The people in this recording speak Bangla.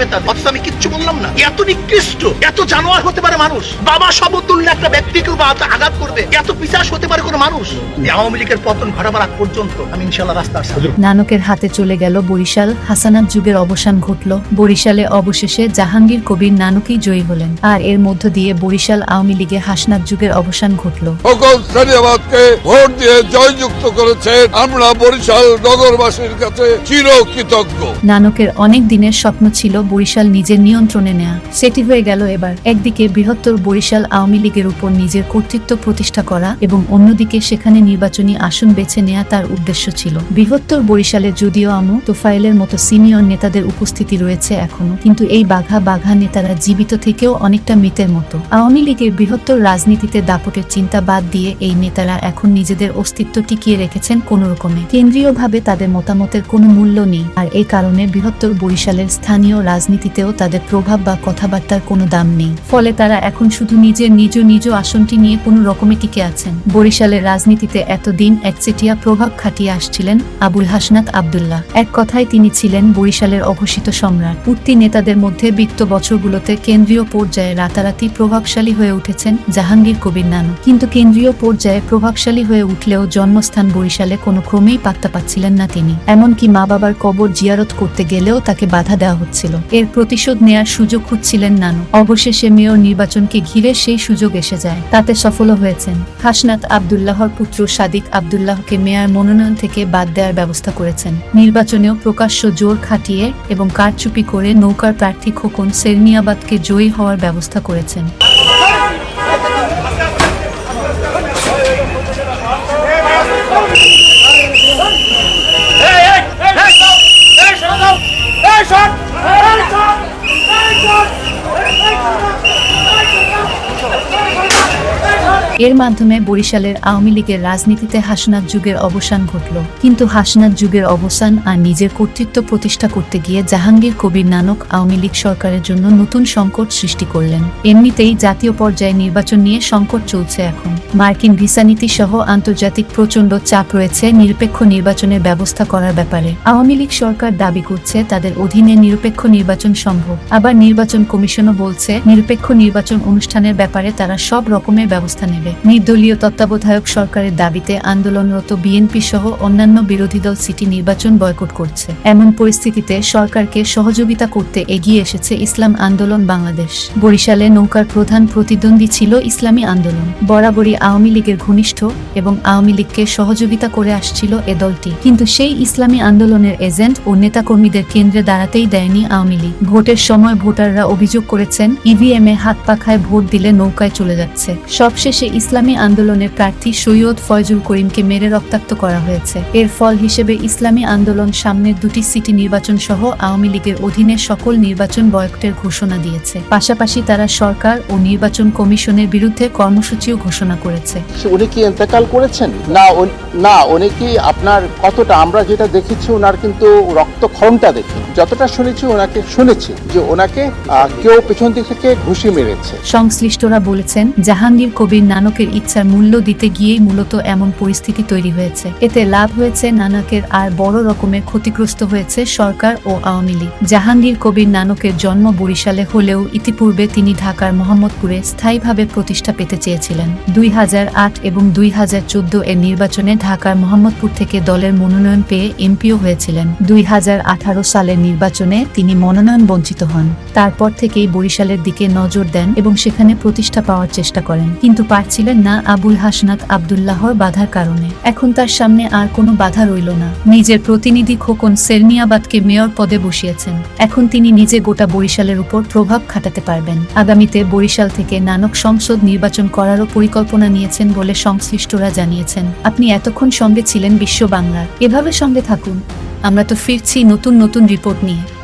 বেতন অথচ আমি কিচ্ছু বললাম না। এত নিকৃষ্ট, এত জানোয়ার হতে পারে মানুষ। বাবা সমতুল্য একটা ব্যক্তিকে বা- আঘাত করবে। এত পিসাস হতে পারে মানুষ। আওয়ামী লীগের পতন ঘটাবার আগ পর্যন্ত আমি ইনশাল্লাহ রাস্তার নানকের হাতে চলে গেল বরিশাল। হাসানাত যুগের অবসান ঘটল। বরিশালে অবশেষে জাহাঙ্গীর কবির নানকই জয়ী হলেন। আর এর মধ্য দিয়ে বরিশাল আওয়ামী লীগে হাসনাত যুগের অবসান ঘটল। সকল শ্রেণীবাদকে ভোট দিয়ে জয়যুক্ত করেছেন আমরা বরিশাল নগরবাসীর কাছে চিরকৃতজ্ঞ। নানকের অনেক দিনের স্বপ্ন ছিল বরিশাল নিজের নিয়ন্ত্রণে নেয়া। সেটি হয়ে গেল এবার একদিকে বৃহত্তর বরিশাল আওয়ামী লীগের উপর নিজের কর্তৃত্ব প্রতিষ্ঠা করা এবং অন্যদিকে সেখানে নির্বাচনী আসন বেছে নেয়া তার উদ্দেশ্য ছিল। বৃহত্তর বরিশালে যদিও আমু তোফাইলের মতো সিনিয়র নেতাদের উপস্থিতি রয়েছে এখনও, কিন্তু এই বাঘা বাঘা নেতারা জীবিত থেকেও অনেকটা মৃতের মতো। আওয়ামী লীগের বৃহত্তর রাজনীতিতে দাপটের চিন্তা বাদ দিয়ে এই নেতারা এখন নিজেদের অস্তিত্ব টিকিয়ে রেখেছেন কোনো রকমে। কেন্দ্রীয়ভাবে তাদের মতামতের কোনো মূল্য নেই, আর এই কারণে বৃহত্তর বরিশালের স্থানীয় রাজনীতিতেও তাদের প্রভাব বা কথাবার্তার কোনো দাম নেই। ফলে তারা এখন শুধু নিজের নিজ নিজ আসনটি নিয়ে কোনো রকমে টিকে আছেন। বরিশালের রাজনীতিতে এতদিন একচেটিয়া প্রভাব খাটিয়ে আসছিলেন আবুল হাসনাত আবদুল্লাহ। এক কথায় তিনি ছিলেন বরিশালের অঘোষিত সম্রাট। উঠতি নেতাদের মধ্যে বিত্ত বছরগুলোতে কেন্দ্রীয় পর্যায়ে রাতারাতি প্রভাবশালী হয়ে উঠেছেন জাহাঙ্গীর কবির নানক কিন্তু কেন্দ্রীয় পর্যায়ে প্রভাবশালী হয়ে উঠলেও জন্মস্থান বরিশালে কোনো ক্রমেই পাত্তা পাচ্ছিলেন না তিনি। এমনকি মা বাবার কবর জিয়ারত করতে গেলেও তাকে বাধা দেওয়া হচ্ছিল। এর প্রতিশোধ নেয়ার সুযোগ খুঁজছিলেন নানু। অবশেষে মেয়র নির্বাচনকে ঘিরে সেই সুযোগ এসে যায়। তাতে সফল হয়েছেন হাসনাত আবদুল্লাহর পুত্র সাদিক আবদুল্লাহকে মেয়র মনোনয়ন থেকে বাদ দেওয়ার ব্যবস্থা করেছেন নির্বাচনেও প্রকাশ্য জোর খাটিয়ে এবং কারচুপি করে নৌকার প্রার্থী খোকন সেরনিয়াবাদকে জয়ী হওয়ার ব্যবস্থা করেছেন এর মাধ্যমে বরিশালের আওয়ামী লীগের রাজনীতিতে হাসনাত যুগের অবসান ঘটল। কিন্তু হাসনাত যুগের অবসান আর নিজের কর্তৃত্ব প্রতিষ্ঠা করতে গিয়ে জাহাঙ্গীর কবির নানক আওয়ামী লীগ সরকারের জন্য নতুন সংকট সৃষ্টি করলেন। এমনিতেই জাতীয় পর্যায়ে নির্বাচন নিয়ে সংকট চলছে এখন। মার্কিন ভিসা নীতি সহ আন্তর্জাতিক প্রচণ্ড চাপ রয়েছে নিরপেক্ষ নির্বাচনের ব্যবস্থা করার ব্যাপারে। আওয়ামী লীগ সরকার দাবি করছে তাদের অধীনে নিরপেক্ষ নির্বাচন সম্ভব। আবার নির্বাচন কমিশনও বলছে, নিরপেক্ষ নির্বাচন অনুষ্ঠানের ব্যাপারে তারা সব রকমের ব্যবস্থা নেবে। নির্দলীয় তত্ত্বাবধায়ক সরকারের দাবিতে আন্দোলনরত বিএনপি সহ অন্যান্য বিরোধী দল সিটি নির্বাচন বয়কট করছে। এমন পরিস্থিতিতে সরকারকে সহযোগিতা করতে এগিয়ে এসেছে ইসলাম আন্দোলন বাংলাদেশ। বরিশালে নৌকার প্রধান প্রতিদ্বন্দ্বী ছিল ইসলামী আন্দোলন। বরাবরই আওয়ামী লীগের ঘনিষ্ঠ এবং আওয়ামী লীগকে সহযোগিতা করে আসছিল এ দলটি। কিন্তু সেই ইসলামী আন্দোলনের এজেন্ট ও নেতাকর্মীদের কেন্দ্রে দাঁড়াতেই দেয়নি আওয়ামী লীগ। ভোটের সময় ভোটাররা অভিযোগ করেছেন, ইভিএম এ হাত পাখায় ভোট দিলে নৌকায় চলে যাচ্ছে। সবশেষে ইসলামী আন্দোলনের প্রার্থী সৈয়দ ফয়জুল করিমকে মেরে রক্তাক্ত করা হয়েছে। এর ফল হিসেবে ইসলামী আন্দোলন সামনের দুটি সিটি নির্বাচন সহ আওয়ামী লীগের অধীনে সকল নির্বাচন বয়কটের ঘোষণা দিয়েছে। পাশাপাশি তারা সরকার ও নির্বাচন কমিশনের বিরুদ্ধে কর্মসূচিও ঘোষণা করেছে। উনি কি ইন্তেকাল করেছেন? না না উনি কি আপনার কতটা আমরা যেটা দেখেছি ওনার কিন্তু রক্তক্ষরণটা দেখি। যতটা শুনেছি ওনাকে শুনেছি যে ওনাকে কেউ পেছন দিক থেকে ঘুষি মেরেছে। সংশ্লিষ্টরা বলেছেন জাহাঙ্গীর কবির নানকের ইচ্ছার মূল্য দিতে গিয়েই মূলত এমন পরিস্থিতি তৈরি হয়েছে। এতে লাভ হয়েছে নানকের আর বড় রকমের ক্ষতিগ্রস্ত হয়েছে সরকার ও আওয়ামী লীগ। জাহাঙ্গীর কবির নানকের জন্ম বরিশালে হলেও ইতিপূর্বে তিনি ঢাকার মোহাম্মদপুরে স্থায়ীভাবে প্রতিষ্ঠা পেতে চেয়েছিলেন। দুই হাজার আট এবং দুই হাজার চোদ্দ এর নির্বাচনে ঢাকার মোহাম্মদপুর থেকে দলের মনোনয়ন পেয়ে এমপিও হয়েছিলেন। দুই হাজার আঠারো সালের নির্বাচনে তিনি মনোনয়ন বঞ্চিত হন। তারপর থেকেই বরিশালের দিকে নজর দেন এবং সেখানে প্রতিষ্ঠা পাওয়ার চেষ্টা করেন। কিন্তু পারছিলেন না আবুল হাসনাত আবদুল্লাহর বাধার কারণে। এখন তার সামনে আর কোনো বাধা রইল না। নিজের প্রতিনিধি খোকন সেরনিয়াবাদকে মেয়র পদে বসিয়েছেন। এখন তিনি নিজে গোটা বরিশালের উপর প্রভাব খাটাতে পারবেন। আগামীতে বরিশাল থেকে নানক সংসদ নির্বাচন করারও পরিকল্পনা নিয়েছেন বলে সংশ্লিষ্টরা জানিয়েছেন। আপনি এতক্ষণ সঙ্গে ছিলেন বিশ্ব বাংলার। এভাবে সঙ্গে থাকুন। আমরা তো ফিরছি নতুন নতুন রিপোর্ট নিয়ে।